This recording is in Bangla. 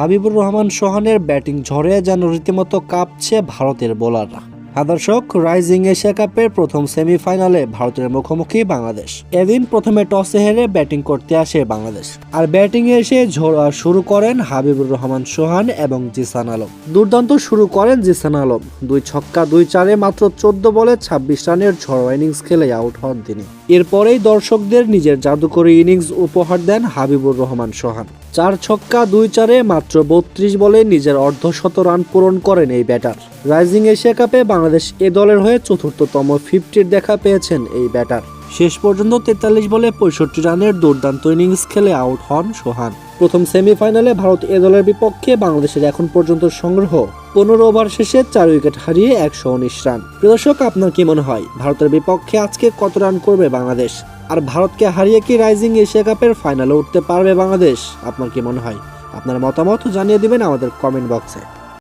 হাবিবুর রহমান সোহানের ব্যাটিং ঝড়ে যেন রীতিমতো কাঁপছে ভারতের বোলাররা। হ্যাঁ দর্শক রাইজিং এশিয়া কাপের প্রথম সেমিফাইনালে ভারতের মুখোমুখি বাংলাদেশ। এদিন প্রথমে টসে হেরে ব্যাটিং করতে আসে বাংলাদেশ। আর ব্যাটিংয়ে এসে ঝোড়া শুরু করেন হাবিবুর রহমান সোহান এবং জিসান আলম। দুর্দান্ত শুরু করেন জিসান আলম। দুই ছক্কা, দুই চারে মাত্র চোদ্দ বলে ছাব্বিশ রানের ঝড় ইনিংস খেলে আউট হন তিনি। এরপরেই দর্শকদের নিজের জাদুকরী ইনিংস উপহার দেন হাবিবুর রহমান সোহান। চার ছক্কা, দুই চারে মাত্র বত্রিশ বলে নিজের অর্ধশত রান পূরণ করেন এই ব্যাটার। রাইজিং এশিয়া কাপে বাংলাদেশ এ দলের হয়ে চতুর্থতম ফিফটির দেখা পেয়েছেন এই ব্যাটার। শেষ পর্যন্ত তেতাল্লিশ বলে পঁয়ষট্টি রানের দুর্দান্ত ইনিংস খেলে আউট হন সোহান। প্রথম সেমিফাইনালে ভারত এ দলের বিপক্ষে বাংলাদেশের এখন পর্যন্ত সংগ্রহ পনেরো ওভার শেষে চার উইকেট হারিয়ে একশো উনিশ রান। প্রদর্শক আপনার কি মনে হয়, ভারতের বিপক্ষে আজকে কত রান করবে বাংলাদেশ? আর ভারতকে হারিয়ে কি রাইজিং এশিয়া কাপের ফাইনালে উঠতে পারবে বাংলাদেশ? আপনার কি মনে হয়? আপনার মতামত জানিয়ে দিবেন আমাদের কমেন্ট বক্সে